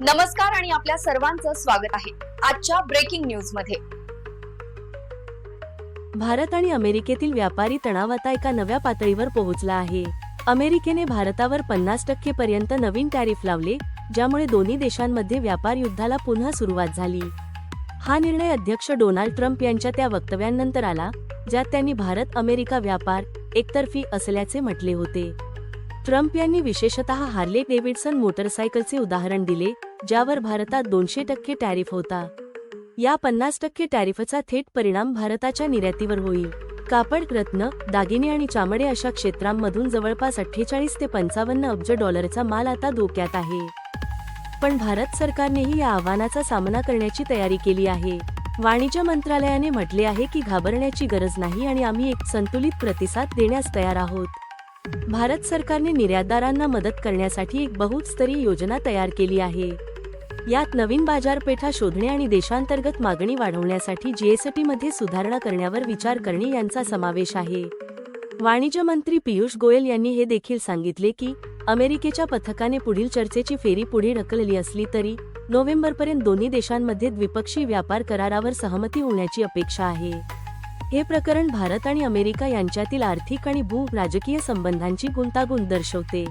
नमस्कार आणि आपल्या सर्वांचं स्वागत आहे आजच्या ब्रेकिंग न्यूजमध्ये. भारत आणि अमेरिकेतील व्यापारी तणाव आता एका नव्या पातळीवर पोहोचला आहे. अमेरिकेने भारतावर पन्नास टक्के पर्यंत नवीन टॅरिफ लावले ज्यामुळे दोन्ही देशांमध्ये व्यापार युद्धाला पुन्हा सुरुवात झाली. हा निर्णय अध्यक्ष डोनाल्ड ट्रम्प यांच्या त्या वक्तव्यांनंतर आला ज्यात त्यांनी भारत अमेरिका व्यापार एकतर्फी असल्याचे म्हटले होते. ट्रम्प यांनी विशेषतः हार्ले डेव्हिडसन मोटरसायकलचे उदाहरण दिले ज्यावर भारतात दोनशे टक्के टॅरिफ होता. या पन्नास टक्के टॅरिफचा थेट परिणाम भारताच्या निर्यातीवर होईल. कापड रत्न दागिने आणि चामडे अशा क्षेत्रांमधून जवळपास अठ्ठेचाळीस ते पंचावन्न अब्ज डॉलरचा माल आता धोक्यात आहे. पण भारत सरकारनेही या आव्हानाचा सामना करण्याची तयारी केली आहे. वाणिज्य मंत्रालयाने म्हटले आहे की घाबरण्याची गरज नाही आणि आम्ही एक संतुलित प्रतिसाद देण्यास तयार आहोत. भारत सरकारने निर्यातदारांना मदत करण्यासाठी एक बहुस्तरीय योजना तयार केली आहे. यात नवीन बाजारपेठा शोधणे आणि देशांतर्गत मागणी वाढवण्यासाठी जीएसटीमध्ये सुधारणा करण्यावर विचार करणे यांचा समावेश आहे. वाणिज्य मंत्री पियुष गोयल यांनी हे देखील सांगितले की अमेरिकेच्या पथकाने पुढील चर्चेची फेरी पुढे ढकलली असली तरी नोव्हेंबरपर्यंत दोन्ही देशांमध्ये द्विपक्षीय व्यापार करारावर सहमती होण्याची अपेक्षा आहे. हे प्रकरण भारत आणि अमेरिका यांच्यातील आर्थिक आणि भू राजकीय संबंधांची गुंतागुंत दर्शवते.